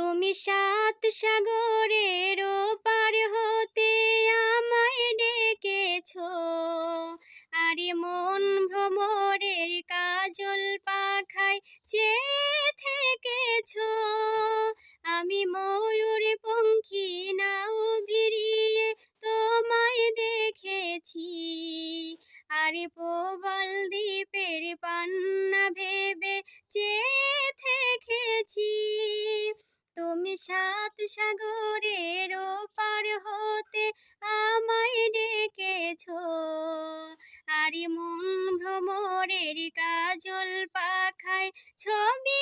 তুমি সাত সাগরের পার হতে আমায় ডেকেছ। আরে মন ভ্রমরের কাজল পাখায় চেয়ে থেকেছ। আমি ময়ূর পঙ্খী নাও সাত সাগরের পার হতে আমায় ডেকেছ। আরে মন ভ্রমরের কাজল পাখায় ছবি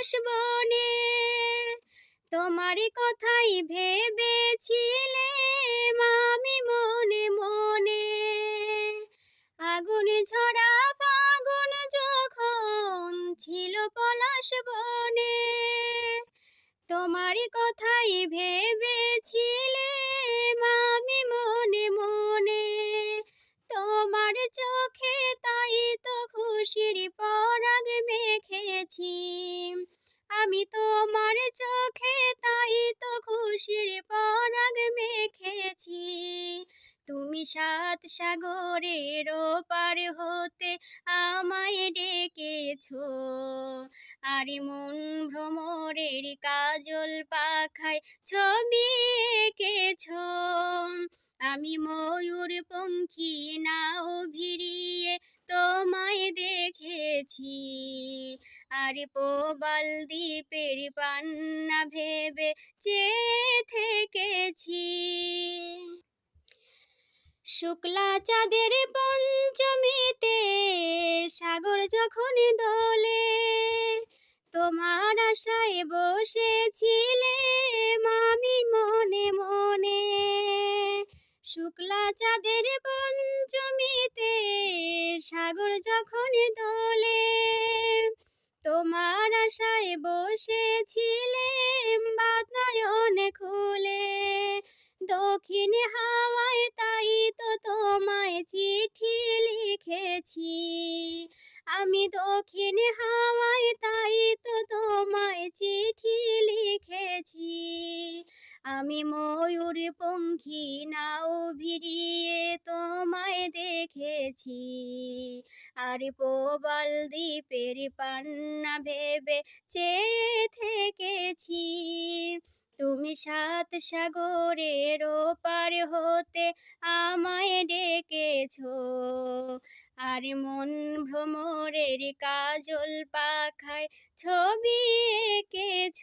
পলাশ বনে তোমারই কথাই ভেবেছিলে মামি মনে মনে। আগুন ঝরা পাগুন যখন ছিল পলাশ বনে। তোমারই কথাই ভেবেছিলে মেখেছি আমি তোমার চোখে তাই তো খুশির পরাগ মেখেছি। তুমি সাত সাগরের পার হতে আমায় ডেকেছ। আরে মন ভ্রমরের কাজল পাখায় ছবি এঁকেছ। আমি ময়ূর পঙ্খী নাও ভিড়িয়ে তোমায় দেখেছি। আরে প্রবল দ্বীপের পান্না ভেবে চেয়ে থেকেছি। শুক্লা চাঁদের পঞ্চমীতে সাগর যখন দোলে, তোমার আশায় বসেছিলে আমি মনে মনে। শুক্লা চাঁদের পঞ্চমীতে সাগর যখন দোলে তোমার বসেছিলেন বসেছিলে বাতায়নে খুলে। দক্ষিণ হাওয়ায় তাই তো তোমায় চিঠি লিখেছি। আমি দক্ষিণ হাওয়ায় তাই তো তোমায় চিঠি লিখেছি। আমি ময়ূর পঙ্খী নাও ভিড়িয়ে তোমায় দেখেছি। আর প্রবল দ্বীপের পান্না ভেবে চেয়ে থেকেছি। তুমি সাত সাগরের পার হতে আমায় ডেকেছ। আর মন ভ্রমরের কাজল পাখায় ছবি এঁকেছ।